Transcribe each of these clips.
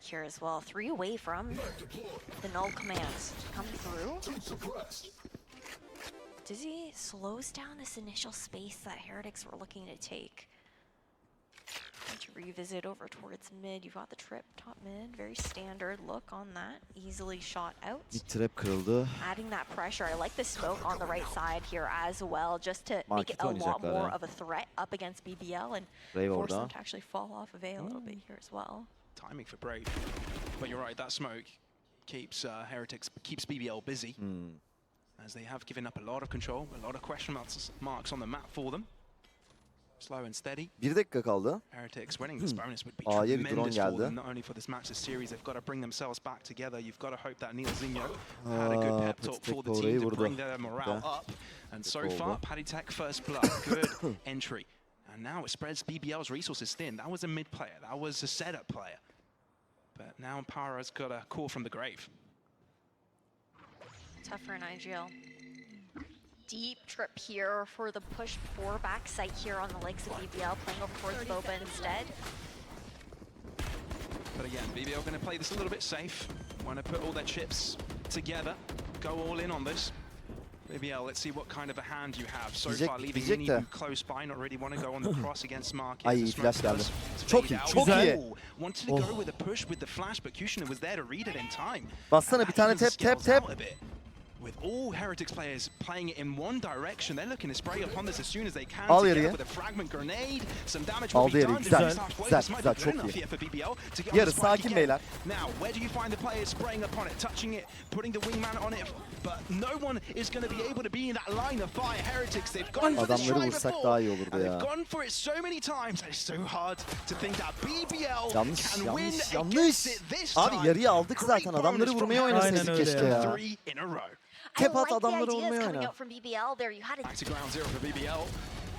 back here as well. Three away from the null commands to come through. Dizzy slows down this initial space that Heretics were looking to take. To revisit over towards mid, you've got the trip top mid. Very standard look on that. Easily shot out. Trap kırıldı. Adding that pressure. I like the smoke on the right side here as well, just to make it a lot more ya. of a threat up against BBL and Brave force them to actually fall off of A a little hmm. bit here as well. Timing for Brave. But you're right, that smoke keeps uh, Heretics, keeps BBL busy. Hmm. As they have given up a lot of control, a lot of question marks, marks on the map for them. Slow and steady. Bir dakika kaldı. Heretics winning this bonus would be A'ya bir drone tremendous for geldi. them, not only for this match's series, they've got to bring themselves back together. You've got to hope that Neil Zinho had a good Aa, pep talk for the team to vurdu. bring their morale up. And so far. Paddy Tech first blood, good entry. And now it spreads BBL's resources thin. That was a mid player, that was a setup player. But now Para's got a call from the grave. Tough for an IGL. Deep trip here for the push for backside here on the legs of BBL, playing over towards Boba instead. But again, BBL going to play this a little bit safe. Want to put all their chips together, go all in on this. BBL, let's see what kind of a hand you have. So Diyecek- far, leaving diyecek de. Close by, not really want to go on the cross against Mark. Ay, flash geldi. Çok iyi, çok iyi. Wanted to Oh. go with a push with the flash, but Kushner was there to read it in time. Bassana bir tane tap, tap, tap. Out a bit. With all Heretics players playing it in one direction, they're looking to spray upon this as soon as they can. Al together yarıya. With a fragment grenade, some damage Al will be done. güzel, This half play, güzel, might güzel, çok iyi. here for BBL to get on Yarı the sakin beyler. Now, where do you find the players spraying upon it, touching it, putting the wingman on it? But no one is going to be able to be in that line of fire. Heretics, they've gone for this try before, daha iyi olurdu and they've gone for it so many times. It's so hard to think that BBL Yanlış, can win yanlış. against it this Abi time. yarıyı aldık Great zaten. Adamları vurmaya oynasaydık keşke ya. Three in a row. I Tep at like the adamları ideas vurmaya coming out from BBL there. You had a Back to ground zero for BBL.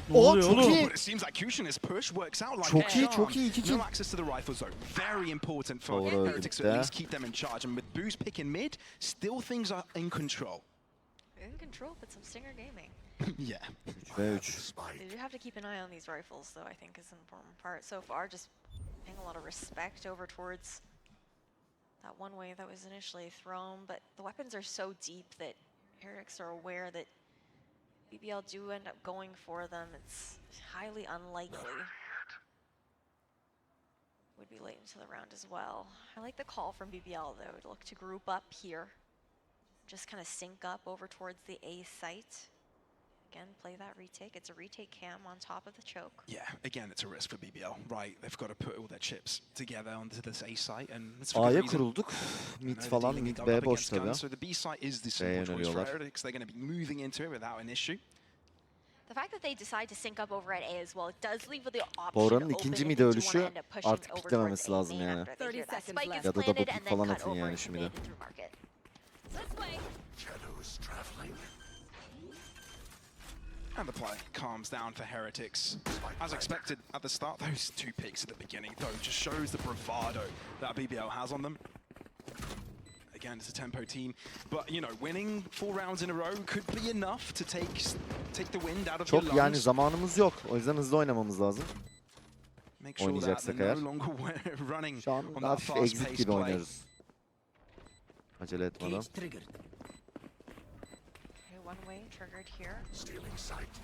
Ne Oh, oluyor çok oğlum? iyi. But it seems like Kushner's push works out like Çok a iyi, charm. çok iyi, iki kill. No access to the rifles though. Very important for Doğru, Heretics to öldük at de. least keep them in charge. And with Booze picking mid, still things are in control. in control, but some Stinger Gaming. yeah. 3 ve 3. They do have to keep an eye on these rifles, though, I think is an important part. So far, just paying a lot of respect over towards that one way that was initially thrown, but the weapons are so deep that Heretics are aware that BBL do end up going for them. It's highly unlikely. Would be late into the round as well. I like the call from BBL, though, to look to group up here. Just kind of sync up over towards the A site. Again, play that retake. It's a retake cam on top of the choke. Yeah, again, it's a risk for BBL. Right, they've got to put all their chips together onto this A site, and it's for good A'ya reason. kurulduk. Mid falan, dealing mid up B against boş tabii. guns, So the B site is the simple choice for yöneliyorlar. They're going to be moving into it without an issue. The fact that they decide to sync up over at A as well, it does leave the option Bora'nın open ikinci if mid they do wanna ölüşü end up pushing artık over towards A lazım main yani. after they hear 30 that seconds spike left. is Ya da planted double and pick then falan cut atın over yani into şimdi. mid and through market. And the play calms down for Heretics. As expected at the start, those two picks at the beginning, though, just shows the bravado that BBL has on them. Again, it's a tempo team, but you know, winning four rounds in a row could be enough to take take the wind out of Çok your yani lungs. zamanımız yok. O yüzden hızlı oynamamız lazım. Make sure that oynayacaksak they're eğer. no longer running Şu an on that hafif exit fast-paced gibi play. oynuyoruz. Acele etmeden. Cage triggered. Okay, one way triggered here.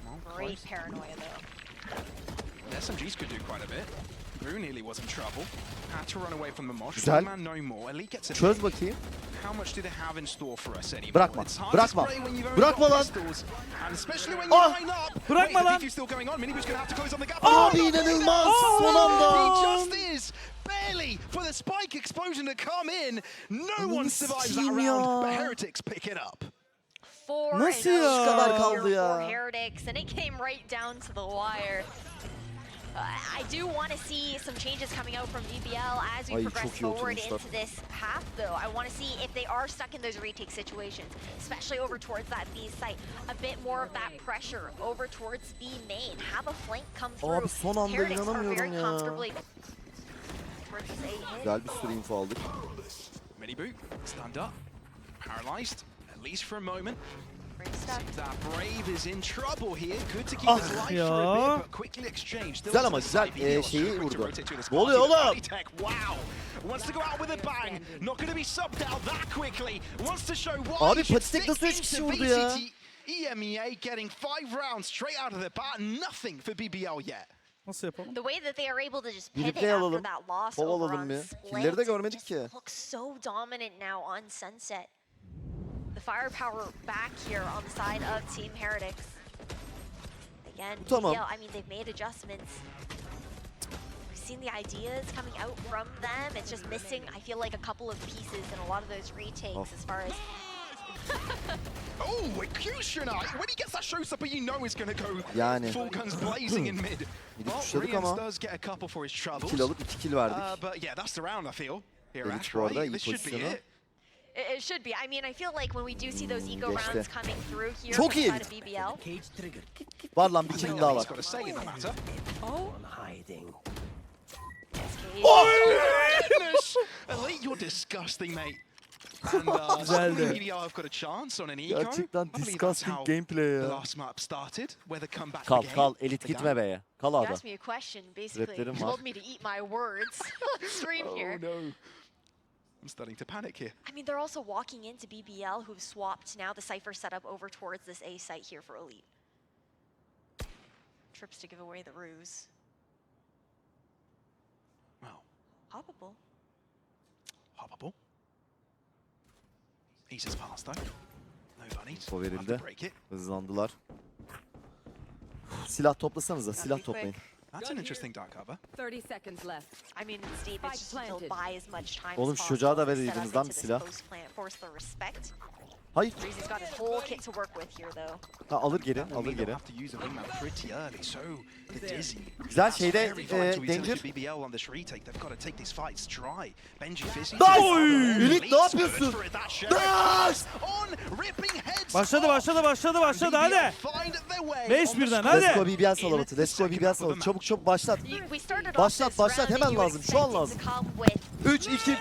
Well, Great close. paranoia though. SMGs could do quite a bit. Boo nearly was in trouble. Had to run away from the mosh. Güzel. Man no more. Elite gets it. Çöz bakayım. How much do they have in store for us anymore? Bırakma, It's hard bırakma, to spray when you've bırakma lan. pistols, and especially when you Ah, line up. bırakma Wait, the lan. DQ still going on. Minibu's gonna have to close on the gap. Abi Oh, inanılmaz. oh, Son He anda. just is barely for the spike explosion to come in. No one survives that round, ya. but Heretics pick it up. Four Nasıl and ya? oh Şu kadar here kaldı ya. Heretics, and it came right down to the wire. Uh, I do want to see some changes coming out from BBL as we Ay, progress forward into this half, though. I want to see if they are stuck in those retake situations, especially over towards that B site. A bit more of that pressure over towards B main. Have a flank come through. Abi son anda Heretics are very inanamıyorum ya. comfortably towards this A hit. Güzel bir sürü info aldık. Minibu stand up, paralyzed, at least for a moment. Brave step. Seems that Brave is in trouble here. Good to keep Ah his life ya. for a bit, but quickly exchange. Still Güzel to ama güzel, side. şeyi vurdu. rotate to his Ne oluyor oğlum? Wow. Wants to go out with a bang. Not going to be subbed out that quickly. Wants to show why Abi he should Patistek nasıl üç kişi vurdu ya? EMEA getting five rounds straight out of the bat. Nothing for BBL yet. Nasıl yapalım? The way that they are able to just Bir pivot replay after alalım. that loss Kol over alalım on bir. Split Killleri de görmedik just ki. looks so dominant now on Sunset. The firepower back here on the side of Team Heretics. Again, Tamam. I mean, they've made adjustments. We've seen the ideas coming out from them. It's just missing, I feel like, a couple of pieces in a lot of those retakes Oh. as far as Oh, Executioner! When he gets that showstopper, you know he's going to go Yani. full guns blazing in mid. Bir Well, düşürdük Rians ama. does get a couple for his troubles. Kill alıp 2 kill verdik. Uh, but yeah, that's the round, I feel. Here, Elite Ash, bu arada right? iyi This should be pozisyonu. It. It, it should be. I mean, I feel like when we do see those eco Geçti. rounds coming through here Çok iyi. side of BBL, Cage trigger. Var lan bir kill daha He's var. got a say in the matter. On hiding. SKH Elite, you're disgusting, mate. And uh, Güzeldi. BBL have got a chance on an eco. Gerçekten I believe that's disgusting how gameplay The ya. last map started, where the comeback Kal began. kal elit began. gitme B'ye. Kal You A'da. asked me a question, basically. Replerim var. told me to eat my words on stream Oh here. no. I'm starting to panic here. I mean, they're also walking into BBL, who've swapped now the Cypher setup over towards this A site here for Elite. Trips to give away the ruse. Well, Hoppable. hoppable. Eases past though. No bunnies. Info Have to verildi. break it. Hızlandılar. Silah toplasanıza. Silah toplayın. quick. That's an interesting dark cover. 30 seconds left. I mean. Spike It's just buy as much time Oğlum as şu possible çocuğa da to set verirdiniz up lan into bir this silah. post plant. Force the respect. Hayır. Ha, alır geri, alır geri. Güzel şeyde e, Danger. Nice! Ünit ne yapıyorsun? Nice! Başladı, başladı, başladı, başladı. Hadi. 5 birden hadi. Lesko BBL salavatı, Lesko BBL salavatı. Çabuk çabuk başlat. Başlat, başlat. Hemen lazım, şu an lazım. 3, 2,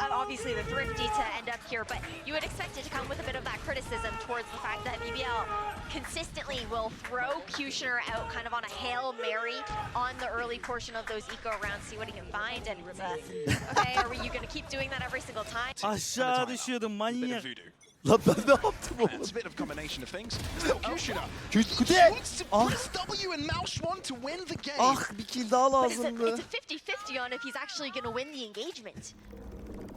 uh, obviously the thrifty to end up here, but you would expect it to come with a bit of that criticism towards the fact that BBL consistently will throw Kushner out kind of on a Hail Mary on the early portion of those eco rounds, see what he can find, and it's uh, okay, are you going to keep doing that every single time? Aşağı düşüyordum Bit of manyak. voodoo. Lan ben ne yaptım oğlum? It's a bit of a combination of things. Still Kushina. Küt. Wants to Ah. press W and mouse one to win the game. Ah bir kill daha it's a, lazımdı. it's a 50-50 on if he's actually going to win the engagement.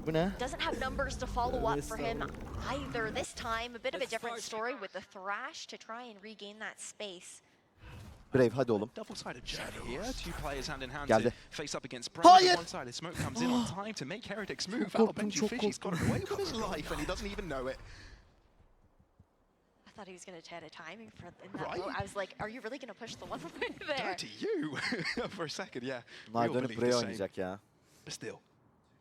Bu? Doesn't have numbers to follow up for him either this time. A bit of a different story with the Thrash to try and regain that space. Brave hadi oğlum. Double-sided journey here. Two players hand in hand Geldi. to face up against Brand. Hayır. One side, his smoke comes in on time to make Heretics move out. korktum, Benji çok Fishy's got korktum. away with his life and he doesn't even know it. I thought he was going to add a timing for in that Right. moment. I was like, are you really going to push the one point there? Dirty you for a second, yeah. We Bunlar all dönüp believe buraya the same. oynayacak ya. But still,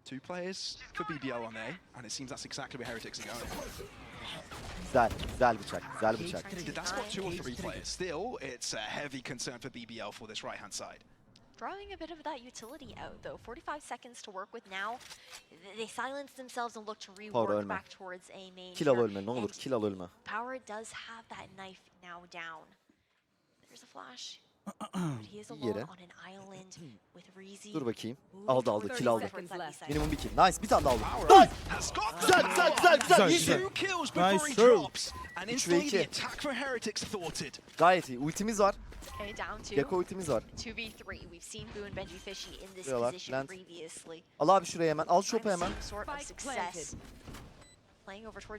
two players for BBL on A, and it seems that's exactly where Heretics are going. Güzel. Güzel bıçak. Güzel bıçak. Did that spot two or three players? Still, it's a heavy concern for BBL for this right-hand side. Drawing a bit of that utility out, though. 45 seconds to work with now. They silence themselves and look to rework back towards A main. Kill al here. ölme ne olur And kill al ölme. Power does have that knife now down. There's a flash. bir yere. Dur bakayım. Aldı aldı. Kill aldı. Minimum bir kill. Nice. Bir tane daha aldı. Nice. Güzel güzel güzel güzel. Güzel. Nice. 3 ve 2. Gayet iyi. Ultimiz var. Gekko ultimiz var. Buraya Plant. Al abi şuraya hemen. Al shop'a hemen.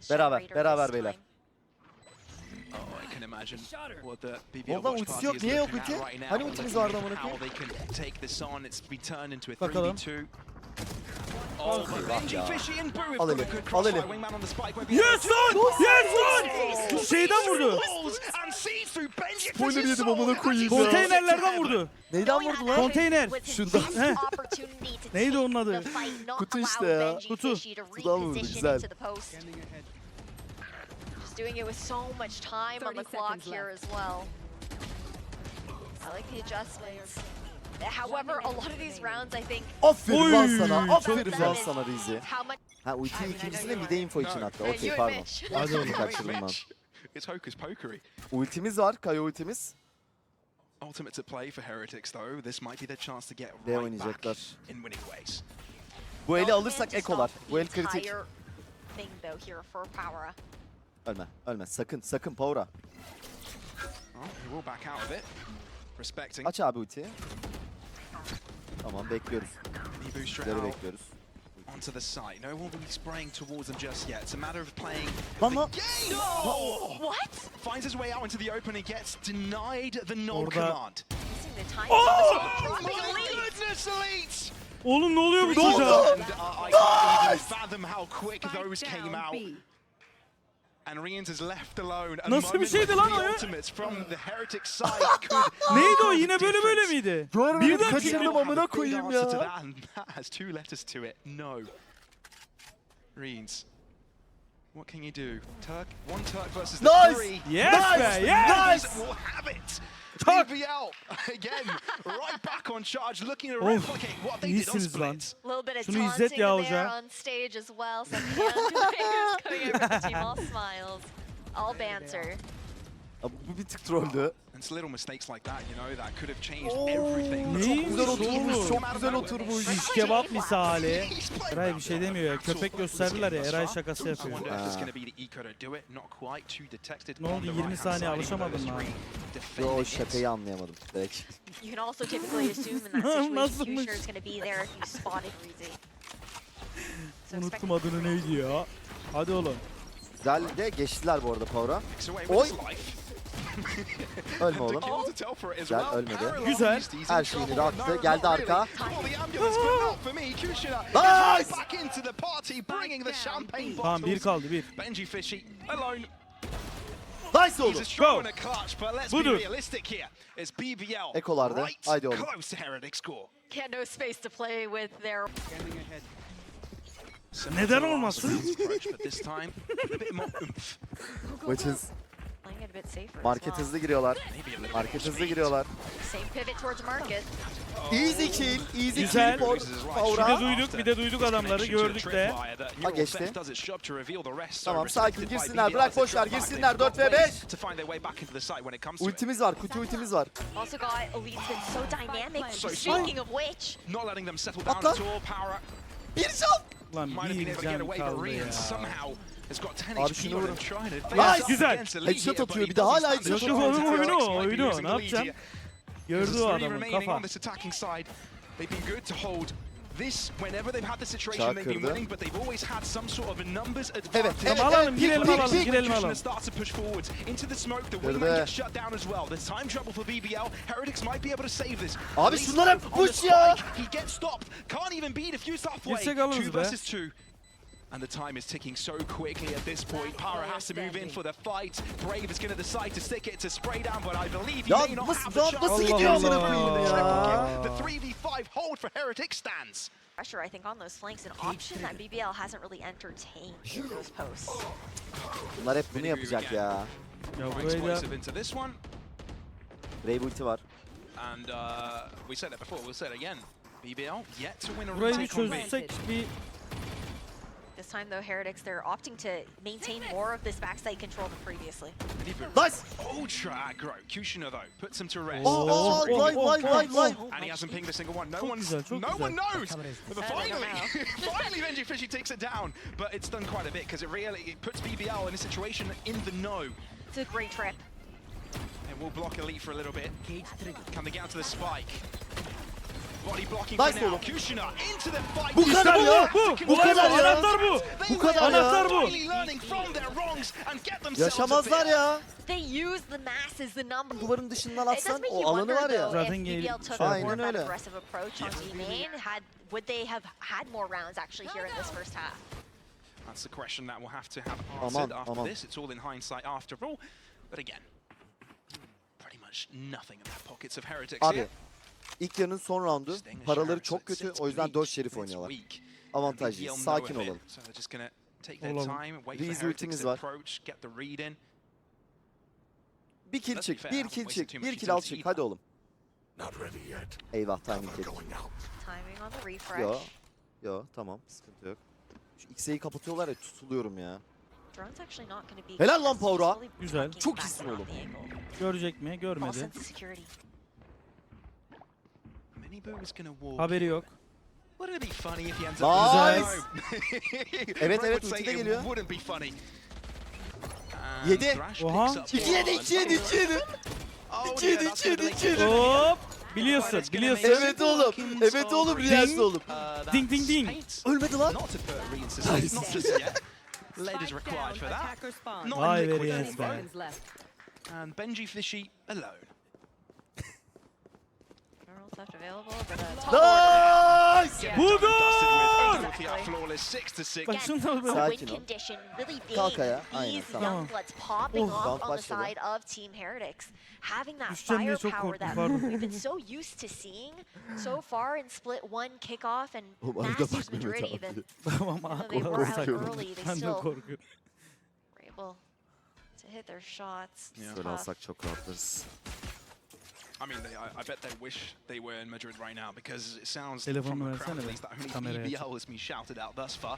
Beraber. Beraber beyler. Orada ultisi yok. Niye yok ulti? Hani ultimiz vardı amına koyayım? Bakalım. Oh, al ele, al ele. Yes lan! Yes lan! Şeyden vurdu. Spoiler yedim amına koyayım. Konteynerlerden vurdu. Neyden vurdu lan? Konteyner. Şundan. Neydi onun adı? Kutu işte ya. Kutu. Kutudan vurdu güzel. Into the post. Just doing it with so much time on the clock seconds here left. as well. I like the adjustments. However, a lot of these rounds, I think, Aferin lan Oy, sana. çok Aferin güzel. lan sana Rizi. how much Ha ultiyi ikincisinde bir de info için attı. Yeah, Okey pardon. admit. Hadi oğlum. Kaçırdım ben. It's hocus pokery. Ultimiz var. Kayo ultimiz. Ultimate to play for Heretics though. This might be their chance to get Ne right back in winning ways. Bu eli alırsak plan to ekolar. Bu el kritik. Thing though here for Power. Ölme. Ölme. Sakın. Sakın Power'a. Oh, he will back out of it. Respecting. Aç abi ultiyi. Tamam bekliyoruz. He boosts straight Bizleri out bekliyoruz. onto the site. No one will be spraying towards them just yet. It's a matter of playing Lan the lan. game. Oh! What? Finds his way out into the open and gets denied the null Orada- command. Missing the time. Oh Dropping my elite. goodness, Elite! Oğlum ne oluyor bu Three çocuğa? and, uh, I can't even fathom how quick those came out. And Rians is left alone. A Nasıl bir şeydi lan three o ya? from the Heretic side Neydi o? Yine böyle böyle miydi? Görmedim. Birden Kaçırdım amına koyayım ya. that, that has two letters to it. No. Reens. What can you do? Turk, one Turk versus the Nice! three. Yes be, yes! Nice! Will have it. Turk! BBL again, right back on charge, looking to Of, replicate what they did on. Split. A little bit of Şunu taunting there on stage as well. Some hand waves coming over the team, all smiles, all banter. Abi bu bir tık trolldü. And it's little mistakes like that, you know, that could have changed Oo, everything. Ne? Çok güzel oturmuş, oturmuş. çok Çok güzel oturmuş. Şiş kebap misali. He's played Eray well. bir şey demiyor ya. Köpek gösterdiler ya. Eray şakası I yapıyor. wonder if it's Ah. going to be the eco to do it. Not quite. Two detected. Ne on oldu, the 20 right-hand saniye side, even alışamadın though mı there's abi? three Yo o defending it. şakayı anlayamadım direkt. You can also typically assume in that situation Nasılmış? Future is going to be there if you spotted Reezy. So expect Unuttum adını neydi ya? Hadi oğlum. Güzel de geçtiler bu arada Power'a. Takes away with Oy. Ölme oğlum. Güzel ölmedi. Güzel. Her şeyini raktı. Geldi arka. nice! Tamam bir kaldı bir. Nice oldu. Go. Budur. Ekolarda. Haydi oğlum. Neden olmasın? Which is market hızlı giriyorlar. Market hızlı giriyorlar. Easy kill. Easy Güzel. kill for Bir de duyduk, bir de duyduk adamları gördük de. Ha, geçti. Tamam sakin, girsinler, bırak boşver, girsinler, 4 ve 5. Ultimiz var. Kutu ultimiz var. Also got Elite's been so dynamic. So Speaking of which, Not letting them settle down Atla. at all. Power Bir can. Lan might have been bir able to get can away, but kaldı Rian ya. somehow has got 10 Abi şunu vurun. Nice. Güzel. Headshot atıyor, bir de hala headshot atıyor. Heretics oyunu, be oyunu. Ne here. Gördü o adamın kafa. this attacking side. They've been good to hold this whenever they've had the situation they've been kırdı. winning, but they've always had some sort of a numbers Evet, advantage. evet, Tamam, alalım, girelim, alalım, girelim. Alalım. starts to push forwards into the smoke. The Kırdı. wingman gets shut down as well. There's time trouble for BBL. Heretics might be able to save this. Abi Least şunlara on the push ya. He gets stopped. Can't even beat a few halfway. Two be. versus two. And the time is ticking so quickly at this point. Power has to move in for the fight. Brave is going to decide to stick it to spray down, but I believe he may not have the chance. nasıl to gidiyor get amına it. koyayım Triple ya? kill. The 3v5 hold for Heretic stands. pressure, I think, on those flanks, an option that BBL hasn't really entertained in those posts. Bunlar hep bunu yapacak ya. Ya Quite explosive into this one. Brave ulti var. And uh, we said it before, we'll say it again. BBL yet to win a burayı bir retake on B. çözsek bir This time, though, Heretics, they're opting to maintain more of this backside control than previously. Nice. Ultra aggro. Kushina though puts him to rest. Oh, oh, oh, vay oh, vay oh, vay vay. Oh, And he hasn't pinged a single one. No Çok one's, güzel, çok no güzel. one knows. But I don't finally, know. finally, Benji Fishy takes it down. But it's done quite a bit because it really it puts BBL in a situation in the know. It's a great trip. And we'll block Elite for a little bit. Can they get onto the spike? Body blocking Nice for now. oğlum. Into the fight. Bu kadar ya. bu, Bu kadar ya. anahtar bu. They Bu kadar will ya. Anahtar bu. finally learning from their wrongs and get themselves a Yaşamazlar ya. They use the mass as the number. Duvarın dışından atsan o alanı var ya. though, Zaten if gel- BBL took şey more Aynen öyle. aggressive approach on D main, had would they have had more rounds actually here in this first half? That's the question that we'll have to have Aman, answered after aman. this. It's all in hindsight after all. But again, pretty much nothing in the pockets of Heretics Abi here. İlk yarının son roundu. Paraları çok kötü. O yüzden Dodge Şerif oynuyorlar. Avantajlıyız. Sakin olalım. Olalım. Reese var. Bir kill çık, bir kill çık, bir kill al çık. Hadi oğlum. Eyvah timing yedik. Yo, yo tamam sıkıntı yok. Şu X'e'yi kapatıyorlar ya tutuluyorum ya. Helal lan Power'a. Güzel. Çok iyisin oğlum. Görecek mi? Görmedi. Haberi yok. Nice. evet evet ulti de geliyor. 7. Oha. 2 yedi 2 yedi 2 yedi. 2 yedi 2 yedi 2 yedi. Hop. Biliyorsun, biliyorsun. Evet oğlum. Evet oğlum, Riyaz'da ding. oğlum. Ding ding ding. Ölmedi lan. Vay be Riyaz be. And Benji Fishy alone. Drone's left available, but uh, top Nice. Yeah. Done and Budur! dusted with Exactly. Ulti flawless 6 to 6. Again, the. Sakin win ol. condition really being Kalk ayağa, aynen, these tamam. young bloods popping off on the başladı. side of Team Heretics. Having that Düşeceğim diye çok firepower korktum, that pardon. we've been so used to seeing so far in split one kickoff and Oğlum arada Masters bak Madrid Mehmet even. Tamam Even they were out early, they Ben de still korkuyorum. were able to hit their shots. It's Böyle tough. alsak çok rahatlarız. I mean, they, I, I bet they wish they were in Madrid right now because it sounds Telefonunu from the versene crowd at least that only kameraya aç. BBL has been shouted out thus far.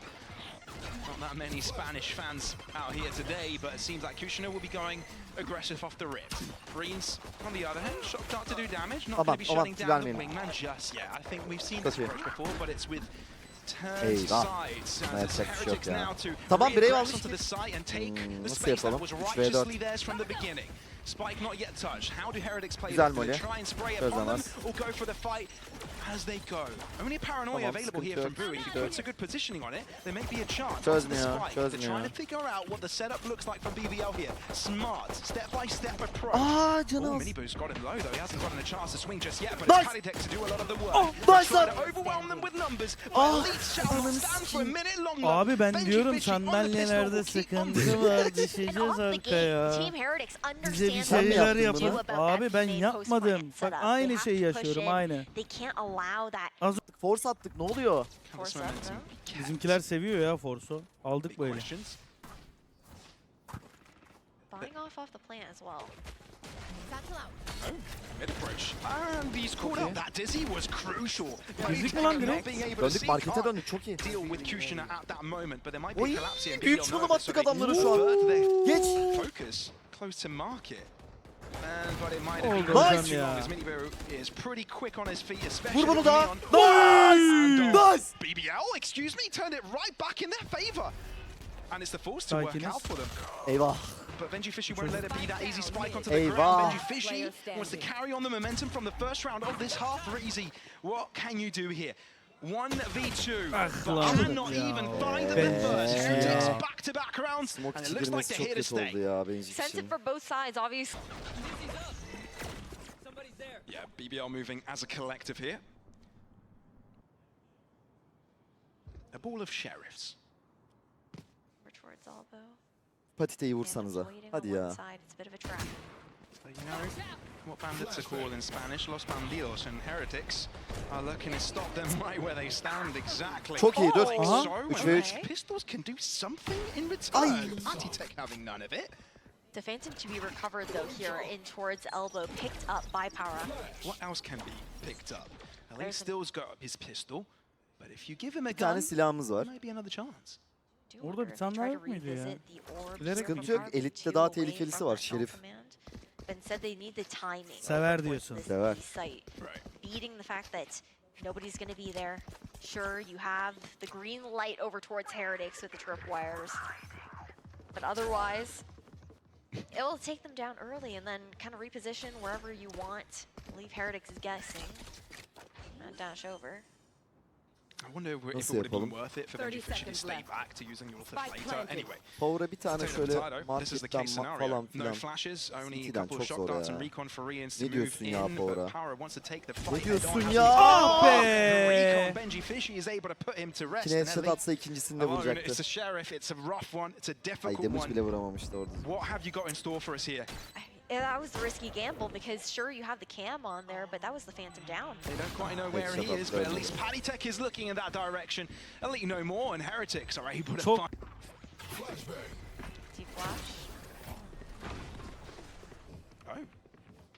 Not that many Spanish fans out here today, but it seems like Kushner will be going aggressive off the rip. Greens, on the other hand, shot start to do damage, not Aman, going to be aman, shutting down the vermeyin. wingman just yet. I think we've seen this approach before, but it's with turned Eyvah. sides. And Yapacak it's bir şey yok Heretics ya. now to Tamam, birey almış onto the site and take Hmm, the nasıl space that yapalım? was 3 Güzel Molly. Söz anlas as they go? Only paranoia available here from. If he puts a good positioning on it, there may be a chance. Çözmüyor, Onto the spike. They're trying to figure out what the setup looks like from BBL here. Smart, step-by-step approach. Aa canı Oh, az. Miniboo's got him low though. He hasn't gotten a chance to swing just yet, but Nice. it's to do a lot of the work. Oh, nice trying lan. to overwhelm them with numbers. Ah, stand for a minute longer. Abi ben diyorum sandalyelerde sıkıntı var. Düşeceğiz. Team Heretics Bize bir şeyler yapın. Abi ben yapmadım. Bak aynı şeyi yaşıyorum aynı. Az force attık ne oluyor? Bizimkiler seviyor ya force'u. Aldık böyle. Buying off off the plant as well. Müzik lan direkt? Döndük markete döndük çok iyi. Oy, büyük çılım attık adamları şu an. Geç. Focus close to market. And, but it might have Oldu been hocam too ya. long as Miniboo is pretty quick on his feet, especially Vur bunu with da. Neon. Nice! Uh, nice! BBL, excuse me, turned it right back in their favor. And it's the force to work out for them. Eyvah. But Benji Fishy won't let it be that easy spike onto the Eyvah. ground. Benji Fishy Player wants to carry on the momentum from the first round of this half. Easy. What can you do here? 1v2. Ah, but lan. cannot Ya. even find them Be. in first. Heretics Ya. back-to-back rounds. And it looks like they're çok here to kötü oldu stay. ya Sense it for both sides, obviously. Yeah, BBL moving as a collective here. A ball of sheriffs. Over towards elbow. Patiteyi vursanıza. Hadi ya. side. It's a bit of a trap. You know what bandits are called in Spanish, Los Bandidos, and heretics are looking to stop them right where they stand exactly. Çok iyi, dur. Oh, Aha, so, üç and ve üç. Pistols can do something in return. Ay. Atitech having none of it. The Phantom to be recovered though here in towards elbow, picked up by Power. What else can be picked up? Elite There's a- still's got his pistol, but if you give him a tane gun, silahımız var. maybe another chance. Orada bir tane daha yok muydu ya? Bilerek Sıkıntı yok, RB2 Elite'de daha tehlikelisi var, Şerif. Command. But instead they need the timing. Sever diyorsun. this Sever. Site. Right. beating the fact that nobody's going to be there. Sure, you have the green light over towards Heretics with the tripwires. But otherwise, it will take them down early and then kind of reposition wherever you want. Leave Heretics guessing. And dash over. Nasıl yapalım? Power'a bir tane şöyle marketten falan filan. City'den çok zor ya. Ne diyorsun ya Power'a? Ne diyorsun ya? Ah be! Kine headshot atsa ikincisini de vuracaktı. Ay demiş bile vuramamıştı orada. What have you got in store for us here? I- yeah, that was the risky gamble because sure you have the cam on there, but that was the Phantom down. They don't quite know where he is, but at least Patty Tech is looking in that direction. Elite know more, and Heretics are able to Çok- find. Deep flash.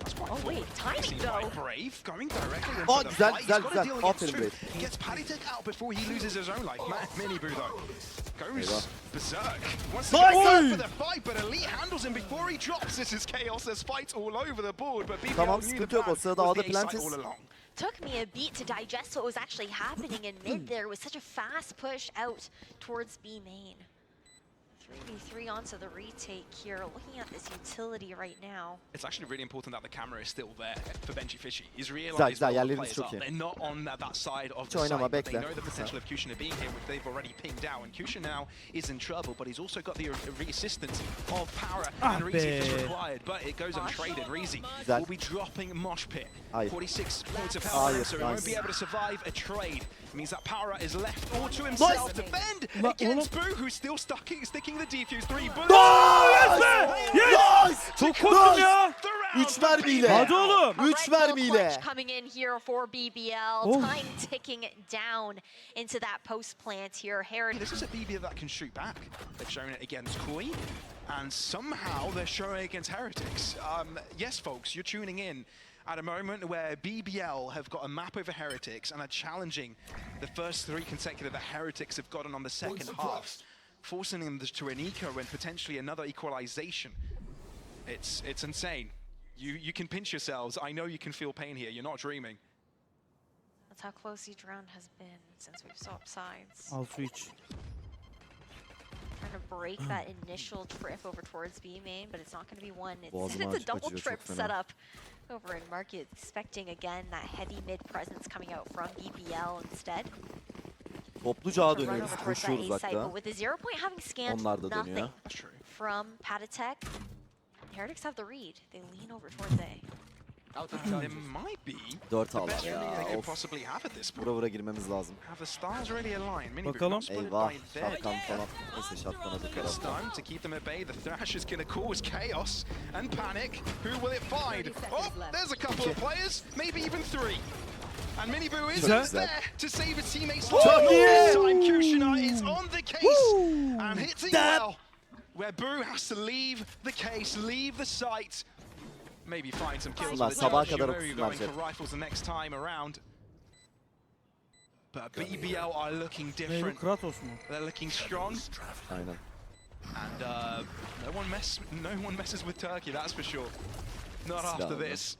Oh. That's quite Oh, wait, timing Seen though. by Brave going directly into Oh, the güzel, fight. He's güzel, got a güzel. deal against Aferin two. He gets Paddytech out before he loses his own life. Ma- Mini Boo though goes Eyvah. berserk. Wants to Nice! go for the fight, but Elite handles him before he drops. This is chaos. There's fights all over the board, but BBL Tamam, knew the sıkıntı yok. O plan sırada was the A site Plantis. all along. Took me a beat to digest what was actually happening in mid there was such a fast push out towards B main. 3v3 onto the retake here. Looking at this utility right now. It's actually really important that the camera is still there for Benji Fishy. He's Güzel, realised güzel. where all the Yerleriniz players are. They're not on that, that side of the oynama, site, but they know the potential of Kushner being here, which they've already pinged out. And Kushner now is in trouble, but he's also got the assistance of Power Ah and Reezy if be. required. But it goes Mosh. untraded. Reezy Güzel. will be dropping Mosh Pit. Hayır. 46 points of Hayır, health, so he won't nice. be able to survive a trade. It means that Power is left all to himself. Defend La- against Boo, who's still stuck, sticking the defuse. Three bullets. yes be! Yes! Nice! Çok korktum ya. 3 for mermiyle. Hadi oğlum. A 3 right full mermiyle. coming in here for BBL. Oh. Time ticking down into that post plant here. Heritage This is a BB that can shoot back. They've shown it against Koi, and somehow they're showing it against Heretics. Um, yes, folks, you're tuning in at a moment where BBL have got a map over Heretics and are challenging the first three consecutive that Heretics have gotten on the second half, forcing them to an eco and potentially another equalization. It's it's insane. You you can pinch yourselves. I know you can feel pain here. You're not dreaming. That's how close each round has been since we've swapped sides. Alt reach. To break that initial trip over towards B main, but it's not going to be one. It's, it's a double trip setup over in market, expecting again that heavy mid presence coming out from BBL instead. Topluca To ağa run dönüyoruz. over towards that Koşuyoruz hatta. with the zero point having scanned Onlar da dönüyor. nothing That's from Patatek, Heretics have the read. They lean over towards A. There might be 4 the ağlar best ya. they could Of. possibly have at this point. Vura vura girmemiz lazım. Have the stars really aligned? Mini Bakalım. not spotted Eyvah. by there. Şatkan falan. Neyse şatkana da Good tarafta. to keep them at bay. The Thrash is going to cause chaos and panic. Who will it find? Oh, there's a couple of players, maybe even three. And Miniboo is Güzel. there to save his teammates. Çok life. iyi. Time Kushina is on the case Woo! and hitting That- well. Where Boo has to leave the case, leave the site. Maybe find some kills Ulan with sabaha Josh kadar okusunlar going for rifles the next time around. But BBL are looking Ne bu different. Kratos mu? They're looking strong. Aynen. And uh, no one mess, no one messes with Turkey, that's for sure. Not after Silahlı. this.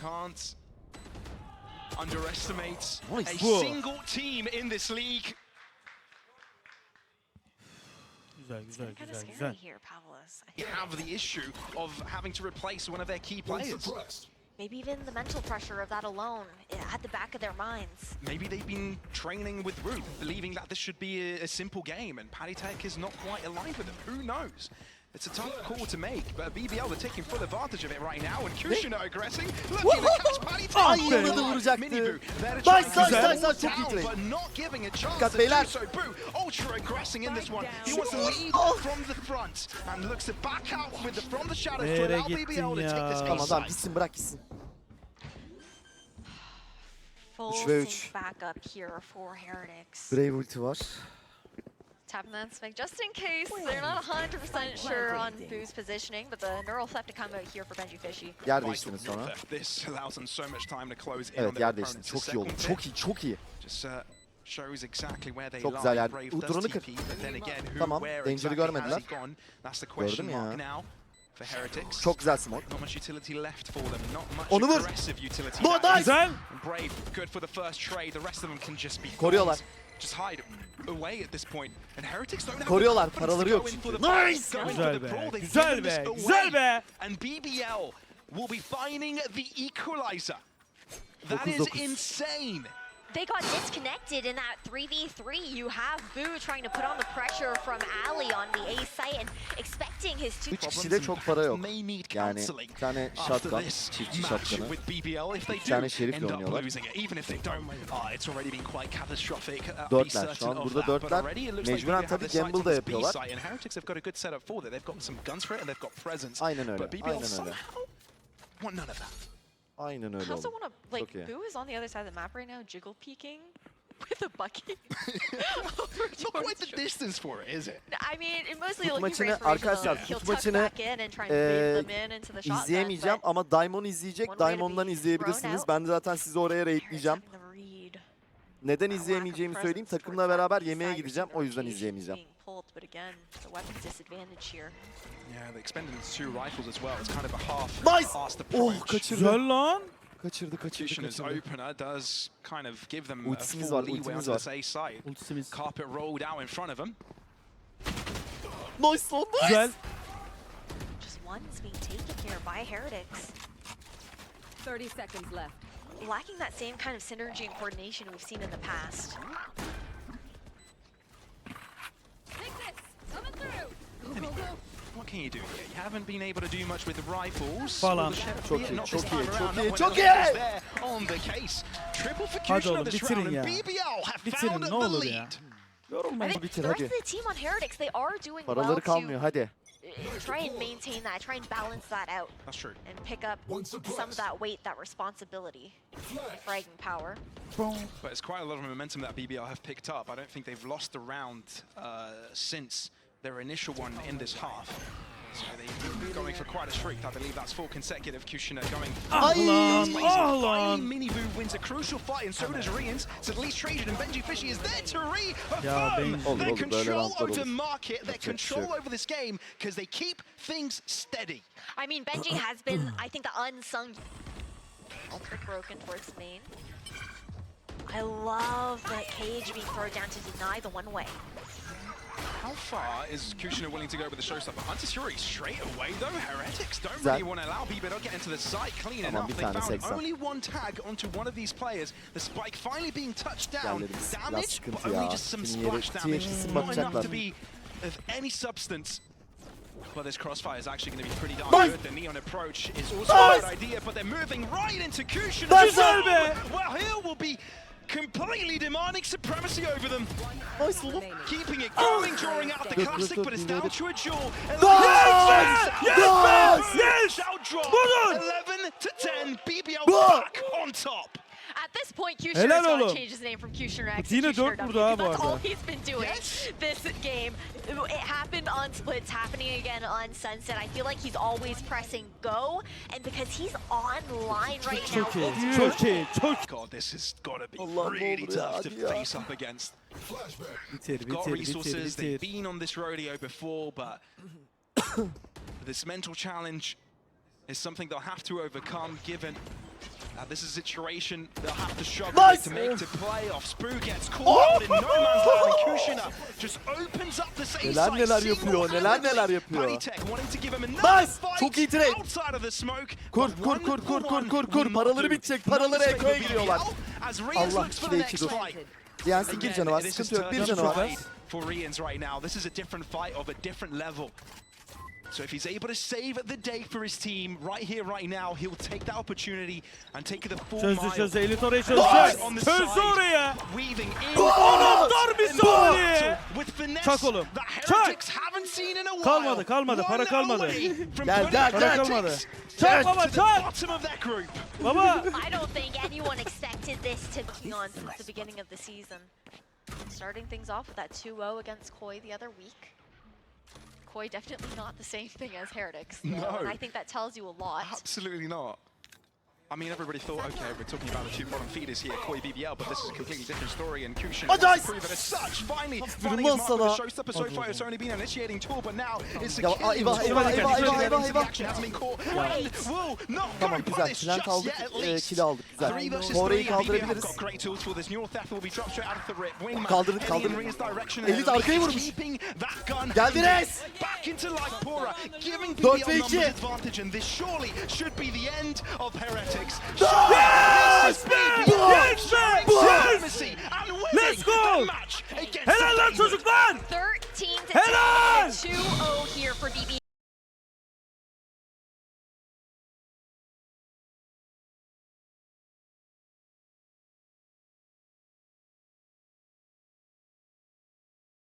Can't underestimate Nice. a Whoa. single team in this league. Güzel güzel Kind of güzel güzel. here, Pavlos. I They think have the issue of having to replace one of their key players. Maybe even the mental pressure of that alone at the back of their minds. Maybe they've been training with Root, believing that this should be a, a simple game, and Paddy Tech is not quite aligned with them. Who knows? It's a tough call to make, but BBL are taking full advantage of it right now, and Kushina aggressing, looking to catch Oh, yanında my. vuracaktı. Nice, nice, nice, nice, çok iyi down, play. But not giving a chance Dikkat beyler. ultra aggressing in this one. He wants to lead from the front, and looks to back out with the from the shadows to allow BBL to take this? Tamam side. gitsin bırak gitsin. Full Üç ve sync üç. back up here for Heretics. Brave ulti var. Tapping that Smeg just in case. They're not 100% sure on Boo's positioning, but the Neural Theft to come out here for Benji Fishy. Yer değiştirin sonra. Evet yer. Çok iyi oldu. Çok iyi, çok iyi. Çok güzel yer. Uturanı kır. Tamam. Danger'ı görmediler. Gördüm ya. Çok güzel smoke. Onu vur. Bu nice. Güzel. Koruyorlar. Koruyorlar, paraları yok. Nice! Güzel be, güzel be, güzel be! And BBL will be finding the equalizer. That is insane. They got disconnected in that 3v3. You have Boo trying to put on the pressure from Ali on the A site and expecting his two... 3 kişide çok para yok. Yani bir tane shotgun, çiftçi shotgun'ı. Bir tane şerifle oynuyorlar. Dörtler. Şu an burada dörtler. Mecburen tabii gamble da yapıyorlar. Aynen öyle. Aynen öyle. Aynen öyle. somehow want none of that. Aynen I öyle also oldu. want to, like, Okay. Boo is on the other side of the map right now, jiggle peeking. with a bucket. over Not quite towards the Dra- distance for it, is it? I mean, it mostly Kut he'll use maçını- Race Race, arkadaşlar, he'll, he'll kut tuck maçını, back in and try and eee, bait them in into the shotgun, İzleyemeyeceğim but ama Daimon izleyecek. One way to Daimon'dan be izleyebilirsiniz. thrown out. Ben de zaten sizi oraya Pirates raidleyeceğim. having the read. Neden Lack of izleyemeyeceğimi söyleyeyim. presence Takımla towards beraber that yemeğe side, we're gideceğim. seeing O yüzden rotations izleyemeyeceğim. Being pulled, but again, the weapons disadvantage here. Yeah, they expended two rifles as well. It's kind of a half Nice! fast Oh approach. kaçırdı. Güzel lan. Kaçırdı kaçırdı kaçırdı. opener does kind of give them a Ultisimiz full var, leeway ultimiz onto var. this A side. Ultisimiz. Carpet rolled out in front of them. Nice lan nice. Güzel. Just one's being taken here by Heretics. 30 seconds left. Lacking that same kind of synergy and coordination we've seen in the past. Coming through. Go, go, go. What can you do here? You haven't been able to do much with the rifles. Falan. With Çok iyi, çok iyi, çok iyi, çok iyi. on the case. Triple for Hadi Kushner oğlum, this bitirin round, ya. and BBL have Bitirin, found ne the olur ya. lead. I Yorulmayın. think bitir, the rest hadi. of the team on Heretics, they are doing well Paraları to kalmıyor hadi. try and maintain that, try and balance that out That's true. and pick up some of that weight, that responsibility, fragging power. But it's quite a lot of momentum that BBL have picked up. I don't think they've lost the round uh, since their initial one in this half. So they've been going for quite a streak. I believe that's four consecutive. Kushner going Ah lan. Amazing. Ah Miniboo wins a crucial fight, and so does Rians. So at least Trajan and Benji Fishy is there to reaffirm Ya Benji. Their control over olur. market, their Yapacak bir şey control over this game, because they keep things steady. I mean, Benji has been, I think, the unsung. All trick broken towards main. I love that cage being thrown down to deny the one way. How far is Kushner willing to go with the showstopper? Hunter Fury straight away though. Heretics don't Güzel. really want to allow BBL to get into the site clean Tamam, enough. bir They tane found 80. only one tag onto one of these players. The spike finally being touched down. Yerlerimiz Damage, but only ya. just some Şimdi splash damage. Not enough to be of any substance. But this crossfire is actually going to be pretty darn Nice. good. The neon approach is also Nice. a good idea, but they're moving right into Kushner. Nice. Güzel be. Well, here will be completely demanding supremacy over them. Nice oğlum. Remaining. Keeping it oh. going, drawing out the Dur, dur, classic, but it's down to a duel. Nice! Yes! Yes! Shall drop. Budur! 11 to 10. BBL back on top. At this point, Kushner Helal is going oğlum. to change his name from Kushner X to Yine Kushner dört W. vurdu ha bu That's all arada. he's been doing Yes. this game. It happened on splits, happening again on Sunset. I feel like he's always pressing go, and because he's online right now, Çok iyi. it's Çok iyi. Çok God, this has got to be Allah really olur tough to hadi ya. face up against. Flashback. Bitir, Got bitir, bitir, resources, they've bitir. been on this rodeo before, but this mental challenge is something they'll have to overcome given that this is a situation they'll have to struggle Nice! to make to playoffs. Spoo gets caught out in no man's land and Kushina just opens up the safe Neler side neler yapıyor, neler neler yapıyor. Nice! Çok iyi trade. Kur, kur, kur, kur, kur, kur, kur. Paraları bitecek, paraları ekoya giriyorlar. Allah, iki next dur. fight. Diyensin bir canı var. this Sıkıntı yok. Bir canı var. for Rians right now. This is a different fight of a different level. So if he's able to save the day for his team right here, right now, he'll take that opportunity and take the full Çözdü mile. çözdü. Elit orayı Nice! çözdü. On the Çözdü side, oraya. Weaving in. Anahtar bir And saniye. With finesse Çak oğlum. that Çak. Heretics haven't seen in a while. Kalmadı, kalmadı, para One kalmadı. away from Gel, gel, Para Heretics kalmadı. Çak baba to the çak. bottom of that group. Baba. I don't think anyone expected this to be on since the beginning of the season. Starting things off with that 2-0 against Koi the other week. Definitely not the same thing as Heretics, though, No. and I think that tells you a lot. Absolutely not. I mean, everybody thought, okay, we're talking about the two bottom feeders here, Koi BBL, but this is a completely different story, and Kushin Oh, wants nice! prove it as such. Finally, Aferin finding his mark with the showstopper so far. It's only been an initiating tool, but now it's a Ya, killing eyvah, tool. eyvah, And eyvah, Kushner eyvah, getting eyvah, into the eyvah. action, hasn't been caught. Wait. And will not Tamam go güzel. punished Plant just aldık. yet, at E, least. kill aldık. Three versus Orayı three, and BBL have got great tools for this. Neural Theft will be dropped straight out of the rip. Wingman Kaldırın, heading in kaldırın. Ria's direction. Elit and arkaya Elite vurmuş. Keeping that gun Geldi. Reis. Back into like giving BBL numbers advantage, and this surely should be the end of Heretics. Yes be! Yes! Yes! Supremacy and winning Let's go! the match against Helal lan the David. çocuklar. 13 to 10, 2-0 here for BB